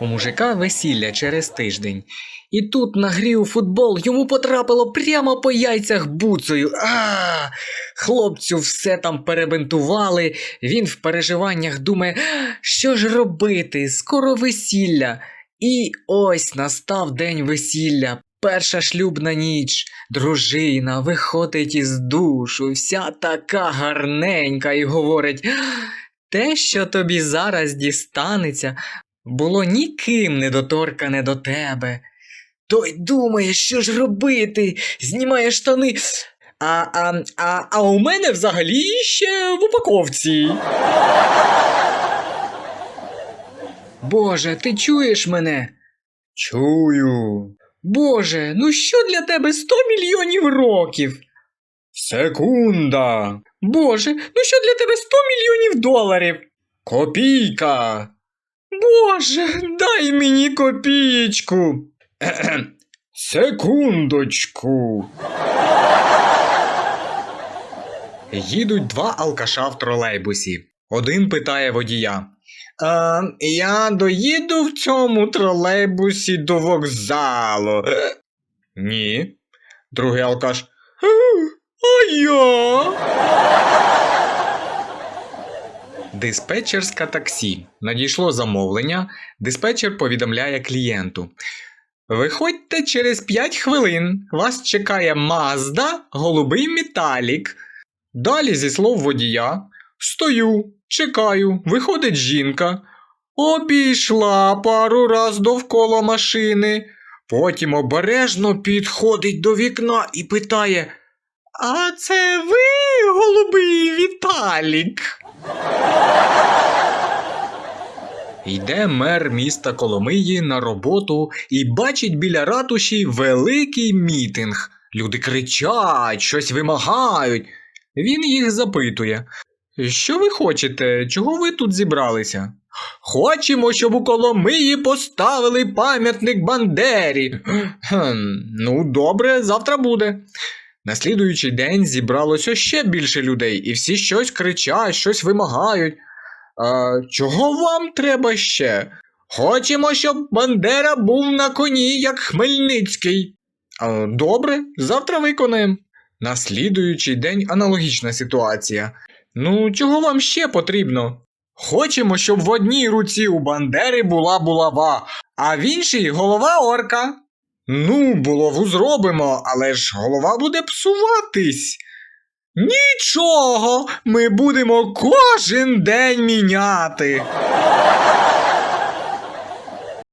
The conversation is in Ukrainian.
У мужика весілля через тиждень. І тут на грі у футбол йому потрапило прямо по яйцях буцею. А! Хлопцю все там перебинтували. Він в переживаннях думає, що ж робити? Скоро весілля. І ось настав день весілля. Перша шлюбна ніч, дружина виходить із душу, вся така гарненька, і говорить: те, що тобі зараз дістанеться, було ніким недоторкане до тебе. Той думає, що ж робити, знімає штани. А, а, а, а у мене взагалі ще в упаковці. Боже, ти чуєш мене? Чую. Боже, ну що для тебе 100 мільйонів років? Секунда. Боже, ну що для тебе 100 мільйонів доларів? Копійка. Боже, дай мені копійку. Секундочку. Їдуть два алкаша в тролейбусі. Один питає водія. Е, я доїду в цьому тролейбусі до вокзалу. «Е, Ні. Другий алкаш. «Е, А я. Диспетчерська таксі. Надійшло замовлення. Диспетчер повідомляє клієнту. Виходьте через 5 хвилин. Вас чекає Мазда, голубий металік. Далі зі слов водія. Стою, чекаю, виходить жінка. Обійшла пару раз довкола машини. Потім обережно підходить до вікна і питає: А це ви, голубий Віталік? Йде мер міста Коломиї на роботу і бачить біля ратуші великий мітинг. Люди кричать, щось вимагають. Він їх запитує: Що ви хочете? Чого ви тут зібралися? Хочемо, щоб у Коломиї поставили пам'ятник Бандері. «Хм, ну, добре, завтра буде. На слідуючий день зібралося ще більше людей, і всі щось кричать, щось вимагають. А, чого вам треба ще? Хочемо, щоб Бандера був на коні, як Хмельницький. А, добре, завтра виконаємо. На слідуючий день аналогічна ситуація. Ну, чого вам ще потрібно? Хочемо, щоб в одній руці у Бандери була булава, а в іншій голова орка. Ну, булаву зробимо, але ж голова буде псуватись. Нічого, ми будемо кожен день міняти.